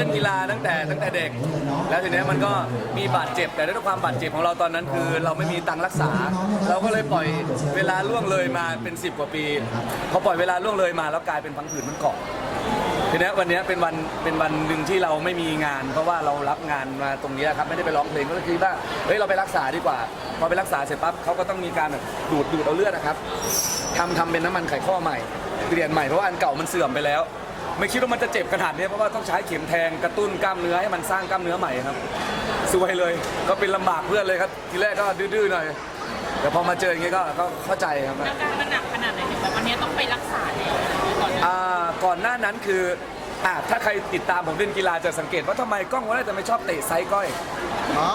เล่นกีฬาตั้งแต่ตั้งแต่เด็ก แล้วทีเนี้ยมันก็มีบาดเจ็บ แต่ด้วยความบาดเจ็บของเราตอนนั้นคือ เราไม่มีตังค์รักษา เราก็เลยปล่อยเวลาล่วงเลยมาเป็น 10 กว่าปีพอปล่อยเวลาล่วงเลยมาแล้วกลายเป็นพังผืดมันเกาะทีเนี้ยวันเนี้ยเป็นวันเป็นวันหนึ่งที่เราไม่มีงาน เพราะว่าเรารับงานมาตรงเนี้ยครับไม่ได้ไปร้องเพลงก็เลยคิดว่าเฮ้ยเราไปรักษาดีกว่า พอไปรักษาเสร็จปั๊บเขาก็ต้องมีการแบบดูดดูดเอาเลือดนะครับทำทำเป็นน้ำมันไข่ข้อใหม่เปลี่ยนใหม่เพราะว่าอันเก่ามันเสื่อมไปแล้ว ไม่คิดว่ามันจะเจ็บขนาดนี้เพราะว่าต้องใช้เข็มแทงกระตุ้นกล้ามเนื้อให้มันสร้างกล้ามเนื้อใหม่ครับสวยเลยก็เป็นลำบากเพื่อนเลยครับ ทีแรกก็ดื้อๆหน่อยแต่พอมาเจออย่างเงี้ยก็ก็เข้าใจครับอาการมันหนักขนาดไหนถึงแบบวันนี้ต้องไปรักษาเนี่ยก่อนนะอ่าก่อนหน้านั้นคือ อ่าถ้าใครติดตามผมเล่นกีฬาจะสังเกตว่าทำไมกล้องวันแรกจะไม่ชอบเตะไซส์ก้อยอ๋อ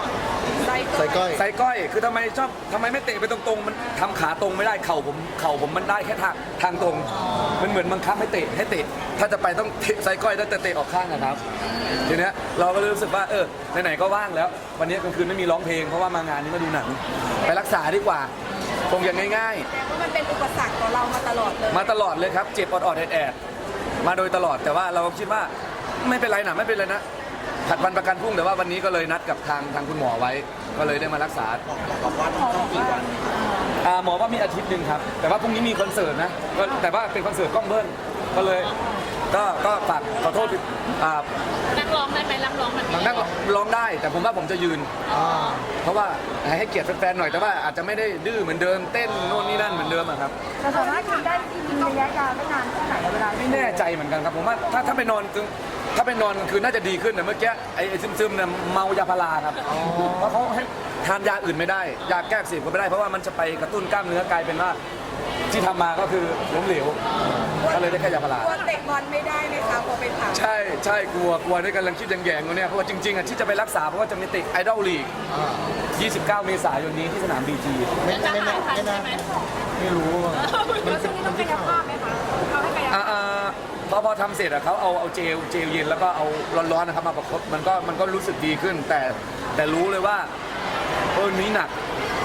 ใส่ก้อย ไซส์ก้อยคือทำไมชอบทำไมไม่เตะไปตรงๆ มันทำขาตรงไม่ได้เข่าผมเข่าผมมันได้แค่ทางทางตรง มันเหมือนบังคับให้เตะให้เตะ ถ้าจะไปต้องเตะไซส์ก้อยต้องเตะออกข้างนะครับ ทีเนี้ยเราก็เลยรู้สึกว่าเออไหนๆก็ว่างแล้ว วันนี้กลางคืนไม่มีร้องเพลงเพราะว่ามางานนี้มาดูหนังไปรักษาดีกว่าคงอย่างง่าย ๆ แต่ว่ามันเป็นอุปสรรคต่อเรามาตลอดเลย มาตลอดเลยครับ เจ็บออดๆแอดๆ มาโดยตลอดแต่ว่าเราคิดว่าไม่เป็นไรนะไม่เป็นไรนะผัดวันประกันพรุ่งแต่ว่าวันนี้ก็เลยนัดกับทางทางคุณหมอไว้ ก็เลยได้มารักษาอ่าหมอว่ามีอาทิตย์หนึ่งครับ แต่ว่าพรุ่งนี้มีคอนเสิร์ตนะก็แต่ว่าเป็นคอนเสิร์ตกล้องเบิ้ลก็เลย ก็ก็ฝากขอโทษอ่านักร้องได้ไหมนักร้องมันมีนักร้องได้แต่ผมว่าผมจะยืนอ่าเพราะว่าให้เกียรติแฟนๆหน่อยแต่ว่าอาจจะไม่ได้ดื้อเหมือนเดิมเต้นโน่นนี่นั่นเหมือนเดิมอะครับเราสามารถทำได้มีระยะยาวได้นานแค่ไหนเวลาไม่แน่ใจเหมือนกันครับผมว่าถ้าถ้าไปนอนกลาง ถ้าไปนอนกลางคืนน่าจะดีขึ้นนะเมื่อกี้ไอ้ไอ้ซึมๆเนี่ยเมายาพาราครับเพราะเขาให้ทานยาอื่นไม่ได้ ยาแก้อักเสบก็ไม่ได้ เพราะว่ามันจะไปกระตุ้นกล้ามเนื้อกลายเป็นว่าที่ทำมาก็คือล้มเหลวก็เลยได้แค่ยาพารา กลัวเตะบอลไม่ได้ไหมคะพอไปผ่าใช่ใช่กลัวกลัวด้วยกันลังคิดแยงๆกันเนี่ยเพราะว่าจริงๆอะที่จะไปรักษาเพราะว่าจะมีติดไอดอลลีกอ่า29 เมษายนนี้ที่สนามบีจีไม่จะไม่หายทันไม่ใช่นะไหมไม่รู้อะแล้วช่วงนี้ต้องกายภาพไหม พอพอทำเสร็จอะเขาเอาเอาเจลเจลเย็นแล้วก็เอาร้อนๆนะครับมาประคบมันก็มันก็รู้สึกดีขึ้น แต่แต่รู้เลยว่าเออนี้หนัก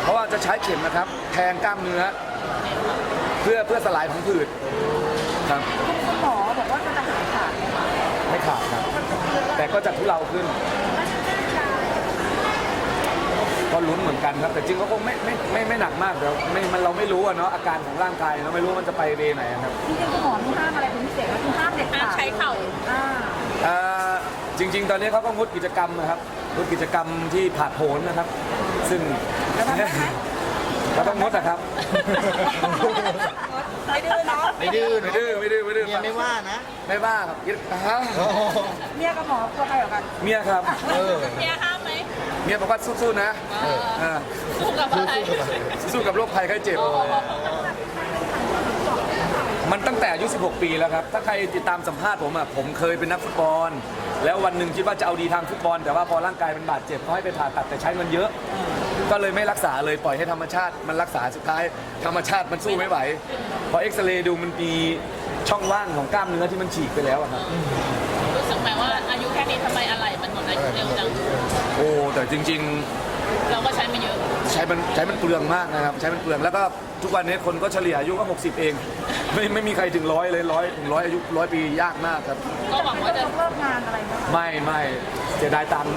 เพราะว่าจะใช้เข็มนะครับ แทงกล้ามเนื้อ เพื่อเพื่อสลายพังผืดครับคุณหมอบอกว่าจะหายขาดไหมคะไม่ขาดครับ แต่ก็จะทุเลาขึ้น ก็ลุ้นเหมือนกันครับ แต่จริงก็คงไม่ไม่ไม่ไม่หนักมากเดี๋ยวไม่มันเราไม่รู้อะเนาะอาการของร่างกายเราไม่รู้ว่ามันจะไปเรไหนอะครับ จริงๆคุณหมอมีห้ามอะไรเป็นพิเศษไหมคือห้ามเด็ดอะขาดใช้เข่า อ่าอ่าจริง ๆ ตอนนี้เขาก็งดกิจกรรมนะครับงดกิจกรรมที่ผาดโผนนะครับ ซึ่งก็ต้องงดนะครับ ไม่ดื้อเนาะไม่ดื้อไม่ดื้อไม่ดื้อไม่ดื้อเมียไม่ว่านะ ไม่ว่าครับฮะโอ้โหเมียกับหมอกลัวใครกว่ากัน เมียครับ เออ เมียห้ามไหม เมียบอกว่าสู้ๆนะเอออ่าสู้กับอะไรสู้กับโรคภัยไข้เจ็บ มันตั้งแต่อายุ 16 ปีแล้วครับ ถ้าใครติดตามสัมภาษณ์ผมอะ ผมเคยเป็นนักฟุตบอล แล้ววันหนึ่งคิดว่าจะเอาดีทางฟุตบอล แต่ว่าพอร่างกายมันบาดเจ็บเขาให้ไปผ่าตัดแต่ใช้เงินเยอะ ก็เลยไม่รักษาเลยปล่อยให้ธรรมชาติ มันรักษาสุดท้ายธรรมชาติมันสู้ไม่ไหว พอเอ็กซเรย์ดูมันมีช่องว่างของกล้ามเนื้อที่มันฉีกไปแล้วอะครับรู้สึกไหมว่าอายุแค่นี้ทำไมอะไรมัน หมดอายุเร็วจังโอ้แต่จริงๆเราก็ใช้มาเยอะใช้มันใช้มันเปลืองมากนะครับ ใช้มันเปลืองแล้วก็ทุกวันนี้คนก็เฉลี่ยอายุก็ 60 เอง ไม่ไม่มีใครถึงร้อยเลยร้อยถึงร้อยอายุร้อยปียากมากครับ ก็หวังว่าจะต้องเลิกงานอะไรไหมคะไม่ไม่เสียดายตังค์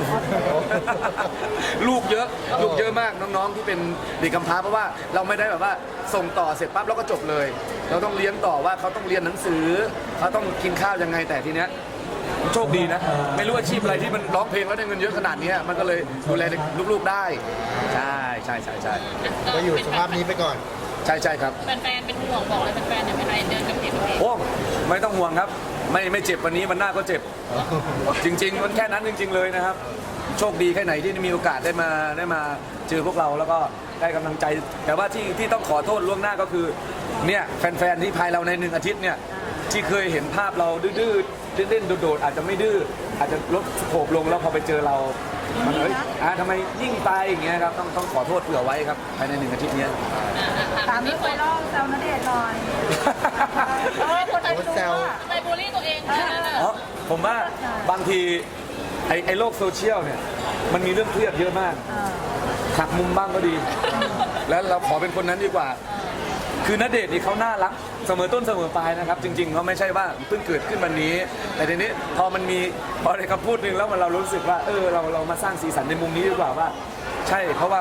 ลูกเยอะลูกเยอะมากน้องๆที่เป็นเด็กกำพร้าเพราะว่าเราไม่ได้แบบว่าส่งต่อเสร็จปั๊บแล้วก็จบเลย เราต้องเลี้ยงต่อว่าเขาต้องเรียนหนังสือเขาต้องกินข้าวยังไงแต่ทีเนี้ย โชคดีนะ ไม่รู้อาชีพอะไรที่มันร้องเพลงแล้วได้เงินเยอะขนาดเนี้ยมันก็เลยดูแลลูกๆได้ ใช่ใช่ใช่ใช่ก็อยู่สภาพนี้ไปก่อน ใช่ใช่ครับแฟนๆเป็นห่วงบอกเลยแฟนๆเนี่ยไม่ให้เดินกับเพจเพจโอ้ไม่ต้องห่วงครับ ไม่ไม่เจ็บวันนี้วันหน้าก็เจ็บ จริง ๆ มันแค่นั้นจริง ๆ เลยนะครับ โชคดีแค่ไหนที่มีโอกาสได้มาได้มาเจอพวกเราแล้วก็ได้กำลังใจ แต่ว่าที่ที่ต้องขอโทษล่วงหน้าก็คือเนี่ยแฟนๆที่ภายเราในหนึ่งอาทิตย์เนี่ย ที่เคยเห็นภาพเราดื้อๆเล่นๆโดดๆอาจจะไม่ดื้ออาจจะลดสโคปลงแล้วพอไปเจอเรามันเอ้ยอะทำไมยิ่งไปอย่างเงี้ยครับต้องต้องขอโทษเผื่อไว้ครับภายในหนึ่งอาทิตย์เนี้ยตามนี้ไวรัลแซวณเดชน์หน่อยเออคนไทยโอ้รู้แซวว่า ทำไมบูลลี่ตัวเองขนาดนั้นน่ะอ๋อผมว่าบางทีไอ้ไอ้โลกโซเชียลเนี่ยมันมีเรื่องเครียดเยอะมากหักมุมบ้างก็ดี แล้วเราขอเป็นคนนั้นดีกว่า คือณเดชน์นี่เขาน่ารักเสมอต้นเสมอปลายนะครับ จริงๆเขาไม่ใช่ว่าเพิ่งเกิดขึ้นวันนี้ แต่ทีนี้พอมันมีพอในคำพูดหนึ่งแล้วมันเรารู้สึกว่าเออเราเรามาสร้างสีสันในมุมนี้ดีกว่าว่า ใช่เพราะว่า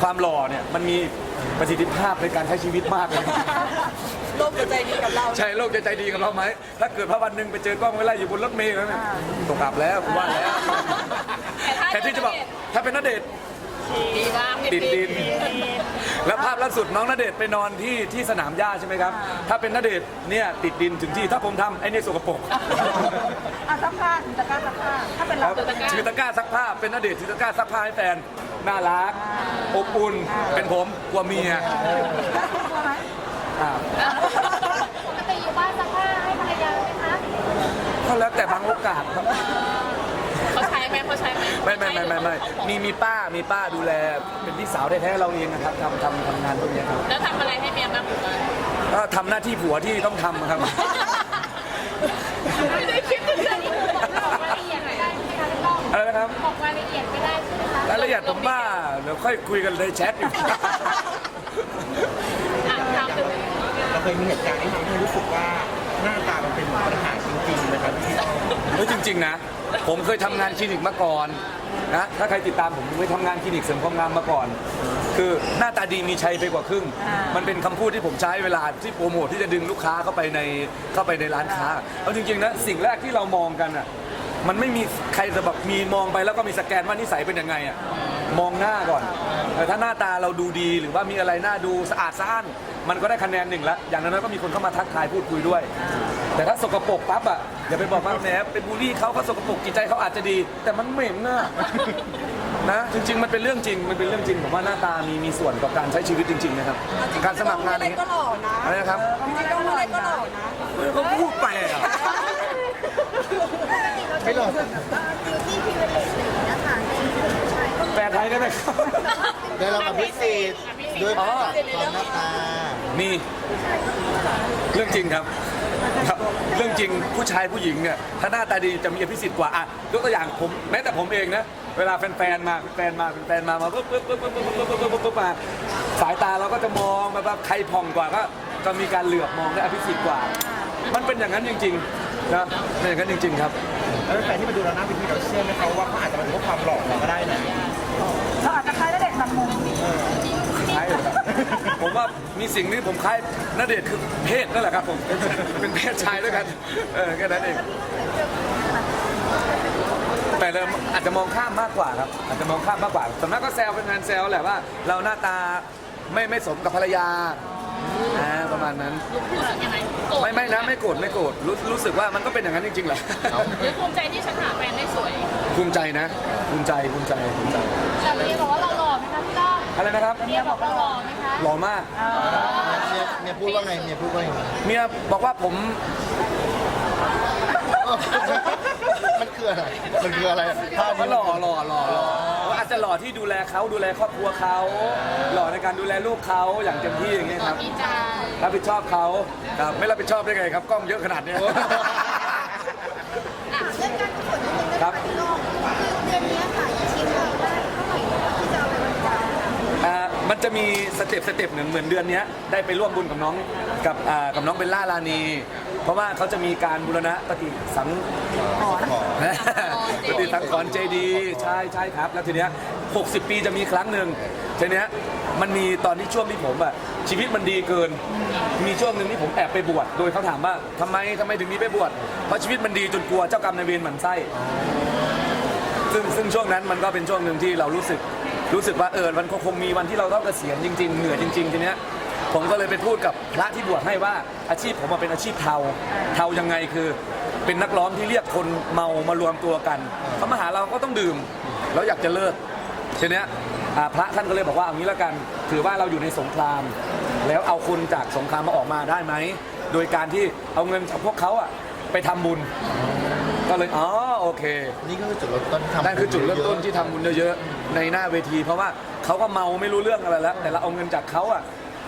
ความหล่อเนี่ยมันมีประสิทธิภาพในการใช้ชีวิตมากเลย โลกจะใจดีกับเรา ใช่โลกจะใจดีกับเราไหม ถ้าเกิดพระวันหนึ่งไปเจอกล้องไว้ไล่อยู่บนรถเมล์แล้วเนี่ยตกอับแล้วกูว่าแล้วแทนที่จะบอกถ้าเป็นนเดชน์ดีบ้างติดดิน แล้วภาพล่าสุดน้องนเดชน์ไปนอนที่ที่สนามหญ้าใช่ไหมครับ ถ้าเป็นนเดชน์เนี่ยติดดินถึงที่ถ้าผมทำไอ้นี่สกปรกอะซักผ้าถึงตะกร้าซักผ้าถ้าเป็นคเรารับถือตะกร้าซักผ้าเป็นนเดชน์ถือตะกร้าซักผ้าให้แฟนน่ารักอบอุ่นเป็นผมกลัวเมียแล้วคุณกลัวไหมอ่าปกติอยู่บ้านซักผ้าให้ภรรยาไหมคะก็แล้วแต่บางโอกาสครับเขาใช้ ไหมเขาใช้ไหมไม่ไม่ไม่ไม่ไม่มีมีป้ามีป้าดูแล เป็นพี่สาวแท้ๆเราเองนะครับทำทำทำงานพวกเนี้ยครับแล้วทำอะไรให้เมียบ้างคุณก็ทำหน้าที่ผัวที่ต้องทำครับ ไม่ได้คิดถึงเรื่องนี้บอกรายละเอียดไม่ได้ใช่ไหมคะพี่ก้องอะไรนะครับ บอกรายละเอียดไม่ได้ใช่ไหมคะรายละเอียดผมว่าเดี๋ยวค่อยคุยกันในแชทอยู่อะถามถึงเราเคยมีเหตุการณ์ที่ทำให้รู้สึกว่าหน้าตามันเป็นเหมือนปัญหาจริงๆนะครับพี่ เฮ้ยจริง ๆ นะ ผมเคยทำงานคลินิกมาก่อนนะถ้าใครติดตามผมผมเคยทำงานคลินิกเสริมความงามมาก่อน คือหน้าตาดีมีชัยไปกว่าครึ่งมันเป็นคำพูดที่ผมใช้เวลาที่โปรโมทที่จะดึงลูกค้าเข้าไปในเข้าไปในร้านค้าเอาจริงๆนะสิ่งแรกที่เรามองกันอะมันไม่มีใครจะแบบมีมองไปแล้วก็มีสแกนว่านิสัยเป็นยังไงอะมองหน้าก่อนแต่ถ้าหน้าตาเราดูดีหรือว่ามีอะไรน่าดูสะอาดสะอ้านมันก็ได้คะแนนหนึ่งแล้วอย่างนั้นก็มีคนเข้ามาทักทายพูดคุยด้วย แต่ถ้าสกปรกปั๊บอะอย่าไปบอกว่าแหมเป็นบูลลี่เขาเขาสกปรกจิตใจเขาอาจจะดี แต่มันเหม็นน่ะนะจริง ๆ มันเป็นเรื่องจริงมันเป็นเรื่องจริงผมว่าหน้าตามีมีส่วนกับการใช้ชีวิตจริง ๆ นะครับ การสมัครงานอะไรก็หล่อนะอะไรนะครับจริงๆต้องอะไรก็หล่อนะเฮ้ยเขาพูดไปอะไม่หรอกที่พิเวเลตอะไรอย่างเงี้ยค่ะในผู้ชายก็แปลไทยได้ไหมครับได้รับอภิสิทธิ์ด้วยอ๋อความหน้าตามีเรื่องจริงครับ ครับเรื่องจริงผู้ชายผู้หญิงเนี่ยถ้าหน้าตาดีจะมีอภิสิทธิ์กว่าอะยกตัวอย่างผมแม้แต่ผมเองนะเวลาแฟนๆมาแฟนมาแฟนมามาปุ๊บปุ๊บปุ๊บปุ๊บปุ๊บปุ๊บปุ๊บปุ๊บปุ๊บมาสายตาเราก็จะมองแบบใครผ่องกว่าก็จะมีการเหลือบมองได้อภิสิทธิ์กว่า มันเป็นอย่างนั้นจริงๆนะเป็นอย่างนั้นจริง ๆ ครับแล้วแฟนที่มาดูเราหน้าเวทีเราเชื่อไหมครับว่าเขาอาจจะมาดูว่าความหล่อเราก็ได้นะเราอาจจะคล้ายณเด็กบางมุม ผมว่ามีสิ่งนี้ผมคล้ายนเดชน์คือเพศนั่นแหละครับผมเป็นเพศชายด้วยกันเออแค่นั้นเองแต่เราอาจจะมองข้ามมากกว่าครับอาจจะมองข้ามมากกว่าส่วนมากก็แซวเป็นงานแซวแหละว่า เราหน้าตาไม่ไม่สมกับภรรยาอ่าประมาณนั้น รู้สึกยังไงโกรธไม่ไม่นะไม่โกรธไม่โกรธรู้รู้สึกว่ามันก็เป็นอย่างนั้นจริงๆแหละหรือภูมิใจที่ฉันหาแฟนได้สวยภูมิใจนะภูมิใจภูมิใจภูมิใจ แต่เมียบอกว่าเราหล่ อไหมคะพี่ก้องอะไรนะครับเมียบอกเราหล่อไหมคะหล่อมากเมียเมียพูดว่าไงเมียพูดว่าไงเมียบอกว่าผมมันคืออะไรมันคืออะไรภาพก็นี้หล่อหล่อหล่อหล่ออาจจะหล่อที่ดูแลเขาดูแลครอบครัวเขาหล่อในการดูแลลูกเขาอย่างเต็มที่อย่างเงี้ยครับพี่จารับผิดชอบเขาครับไม่รับผิดชอบได้ไงครับกล้องเยอะขนาดเนี้ยเรื่อ มันจะมีสเต็ปสเต็ปหนึ่งเหมือนเดือนเนี้ยได้ไปร่วมบุญกับน้องกับอ่ากับน้องเบลล่าลานี เพราะว่าเขาจะมีการบูรณะปฏิสังขอปฏิสังขรณ์เจดีย์ใช่ใช่ครับ แล้วทีเนี้ย 60 ปีจะมีครั้งหนึ่งทีเนี้ยมันมีตอนที่ช่วงที่ผมอะชีวิตมันดีเกิน มีช่วงหนึ่งที่ผมแอบไปบวชโดยเขาถามว่าทำไมทำไมถึงมีไปบวชเพราะชีวิตมันดีจนกลัวเจ้ากรรมนายเวรหมั่นไส้ ซึ่งซึ่งช่วงนั้นมันก็เป็นช่วงหนึ่งที่เรารู้สึก รู้สึกว่าเออมันคงมีวันที่เราต้องเกษียณจริง ๆ เหนื่อยจริงๆทีเนี้ยผมก็เลยไปพูดกับพระที่บวชให้ว่าอาชีพผมมาเป็นอาชีพเทาเทายังไงคือ เป็นนักร้องที่เรียกคนเมามารวมตัวกันเขามาหาเราก็ต้องดื่มแล้วอยากจะเลิกทีเนี้ยอ่าพระท่านก็เลยบอกว่าเอางี้แล้วกัน ถือว่าเราอยู่ในสงคราม แล้วเอาคนจากสงครามมาออกมาได้ไหมโดยการที่เอาเงินจากพวกเขาอะไปทำบุญ ก็เลยอ๋อโอเค นี่ก็คือจุดเริ่มต้นที่ทำนั่นคือจุดเริ่มต้นที่ทำบุญเยอะๆในหน้าเวที เพราะว่าเขาก็เมาไม่รู้เรื่องอะไรแล้ว แต่เราเอาเงินจากเขาอะ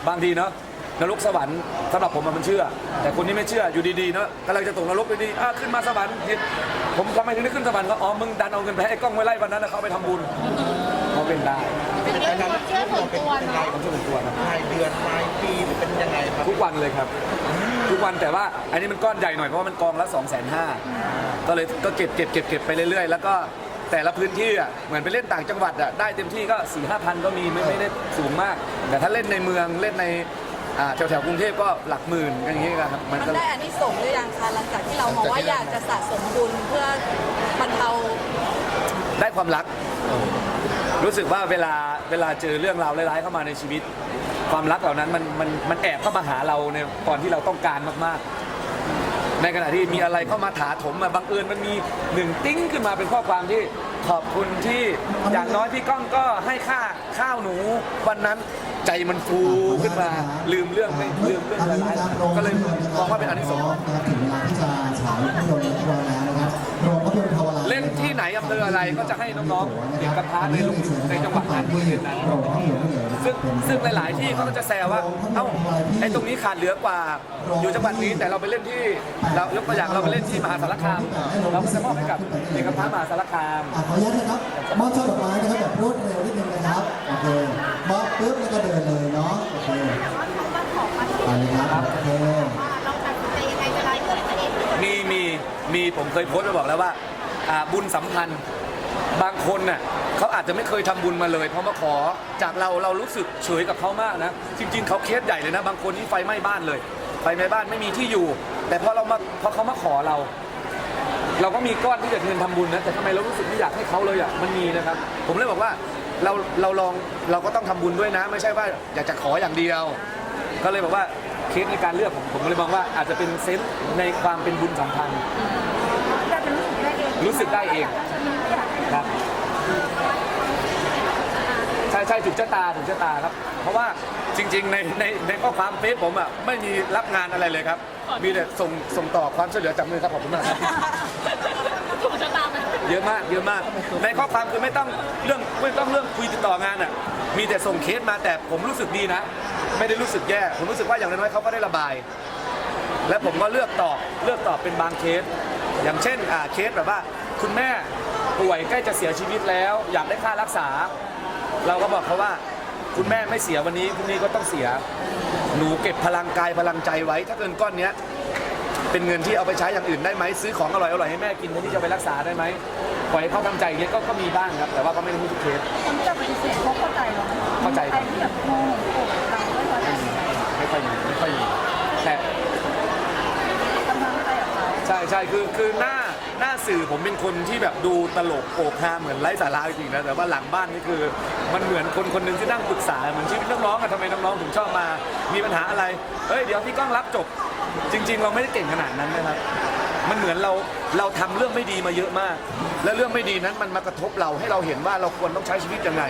บางทีเนาะนรกสวรรค์สำหรับผมอะมันเชื่อ แต่คนที่ไม่เชื่ออยู่ดีๆเนาะกำลังจะตกนรกดีๆอะขึ้นมาสวรรค์ผิดผมทำไมถึงได้ขึ้นสวรรค์ก็อ๋อมึงดันเอาเงินไปให้ไอ้กล้องไว้ไล่วันนั้นแล้วเขาเอาไปทำบุญเขาเป็นได้ เป็นเรื่องความเชื่อส่วนตัวเนาะเขาช่วยเป็นตัวนะรายเดือนรายปีหรือเป็นยังไงครับทุกวันเลยครับ ทุกวันแต่ว่าอันนี้มันก้อนใหญ่หน่อยเพราะว่ามันกองละ2องแสนห้าก็เลยก็เก็บเก็บเก็บเก็บไปเรื่อยๆ แล้วก็แต่ละพื้นที่อะเหมือนไปเล่นต่างจังหวัดอะได้เต็มที่ก็4ี่ห้าพันก็มีไม่ไม่ได้สูงมาก แต่ถ้าเล่นในเมืองเล่นในอ่าแถวแถวๆกรุงเทพก็หลักหมื่นกันอย่างเงี้ยครับมันมันก็ ได้อันนี้ส่งส์หรือยังคะหลังจากที่เรามองว่าอยากจะสะสมบุญเพื่อบรรเทาได้ความรัก รู้สึกว่าเวลาเวลาเจอเรื่องราวร้ายๆเข้ามาในชีวิต ความรักเหล่านั้นมันมันมันแอบเข้ามาหาเราในตอนที่เราต้องการมากๆ ในขณะที่มีอะไรเข้ามาถาถมมาบังเอิญมันมีหนึ่งติ้งขึ้นมาเป็นข้อความที่ขอบคุณที่อย่างน้อยพี่ก้องก็ให้ค่าข้าวหนูวันนั้นใจมันฟูขึ้นมาลืมเรื่องไม่ลืมเรื่องร้ายๆก็เลยมองว่าเป็นอันที่สงส์ถึงเวลาที่จะฉายภาพยนตร์แล้ว อำเภออะไรก็จะให้น้องๆเด็กกระพร้าในลุงในจังหวัดนั้นที่เรียนนั้นโรงภาพยนตร์นี่เลยซึ่งซึ่งหลายๆที่เขาก็จะแซวว่าเอ้าไอ้ตรงนี้ขาดเหลือกว่า อยู่จังหวัดนี้แต่เราไปเล่นที่เรายกตัวอย่างเราไปเล่นที่มหาสารคาม เราก็จะมอบให้กับเด็กกำพร้ามหาสารคามอะขออนุญาตนะครับมอบช่อดอกไม้นะครับแบบรวดเร็วนิดนึงนะครับโอเคมอบปุ๊บแล้วก็เดินเลยเนาะโอเคไปเลยครับโอเคเราตัดสินใจยังไงจะไลฟ์เกิดตัวเองมีมีมีผมเคยโพสต์ไปบอกแล้วว่า อ่าบุญสัมพันธ์ บางคนน่ะเขาอาจจะไม่เคยทำบุญมาเลยพอมาขอจากเราเรารู้สึกเฉยกับเขามากนะ จริง ๆเขาเคสใหญ่เลยนะ บางคนที่ไฟไหม้บ้านเลย ไฟไหม้บ้านไม่มีที่อยู่ แต่พอเรามาพอเขามาขอเรา เราก็มีก้อนที่จะเงินทำบุญนะแต่ทำไมเรารู้สึกไม่อยากให้เขาเลยอะมันมีนะครับ ผมเลยบอกว่าเราเราลองเราก็ต้องทำบุญด้วยนะ ไม่ใช่ว่าอยากจะขออย่างเดียว ก็เลยบอกว่าเคสในการเลือกผมผมก็เลยมองว่าอาจจะเป็นเซนส์ในความเป็นบุญสัมพันธ์ รู้สึกได้เองรู้สึกได้เองฉันไม่อยากให้ครับใช่ใช่ถูกชะตาถูกชะตาครับ เพราะว่าจริง ๆ ในในในข้อความเฟซผมอะไม่มีรับงานอะไรเลยครับ มีแต่ส่งส่งต่อความช่วยเหลือจากมือครับขอบคุณมากครับ ถูกชะตาไหมเยอะมากเยอะมาก ในข้อความคือไม่ต้องเรื่องไม่ต้องเรื่องคุยติดต่องานอะมีแต่ส่งเคสมาแต่ผมรู้สึกดีนะ ไม่ได้รู้สึกแย่ ผมรู้สึกว่าอย่างน้อยๆเขาก็ได้ระบาย และผมก็เลือกตอบเลือกตอบเป็นบางเคส อย่างเช่นอ่าเคสแบบว่าคุณแม่ป่วยใกล้จะเสียชีวิตแล้ว อยากได้ค่ารักษา เราก็บอกเขาว่า คุณแม่ไม่เสียวันนี้พรุ่งนี้ก็ต้องเสีย หนูเก็บพลังกายพลังใจไว้ ถ้าเกินก้อนเนี้ยเป็นเงินที่เอาไปใช้อย่างอื่นได้ไหมซื้อของอร่อยอร่อยๆให้แม่กินแทนที่จะเอาไปรักษาได้ไหมปล่อยให้เขาทำใจอย่างเงี้ยก็ก็มีบ้างครับ แต่ว่าก็ไม่ได้ทุกเคส คนที่จะปฏิเสธเขาเข้าใจเราไหมเข้าใจ ใครที่แบบโมโหโกรธเราไม่พอใจ ไม่ค่อยมีไม่ค่อยมีแต่ กำลังใจกับเขา ใช่ใช่คือคือหน้าหน้าสื่อผมเป็นคนที่แบบดูตลกโปกฮาเหมือนไร้สาระจริงๆนะแต่ว่าหลังบ้านนี่คือ มันเหมือนคนคนหนึ่งที่นั่งปรึกษาเหมือนชีวิตน้องๆอะทำไมน้องๆถึงชอบมา มีปัญหาอะไรเฮ้ยเดี๋ยวพี่ก้องรับจบ จริง ๆ เราไม่ได้เก่งขนาดนั้นนะครับ มันเหมือนเราเราทำเรื่องไม่ดีมาเยอะมาก และเรื่องไม่ดีนั้นมันมากระทบเราให้เราเห็นว่าเราควรต้องใช้ชีวิตยังไง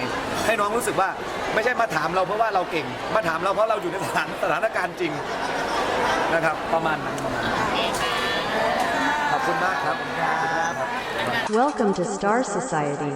ให้น้องรู้สึกว่าไม่ใช่มาถามเราเพราะว่าเราเก่ง มาถามเราเพราะเราอยู่ในสถานสถานการณ์จริงนะครับ ประมาณนั้นประมาณนั้น คุณมากครับ Welcome to Star Society.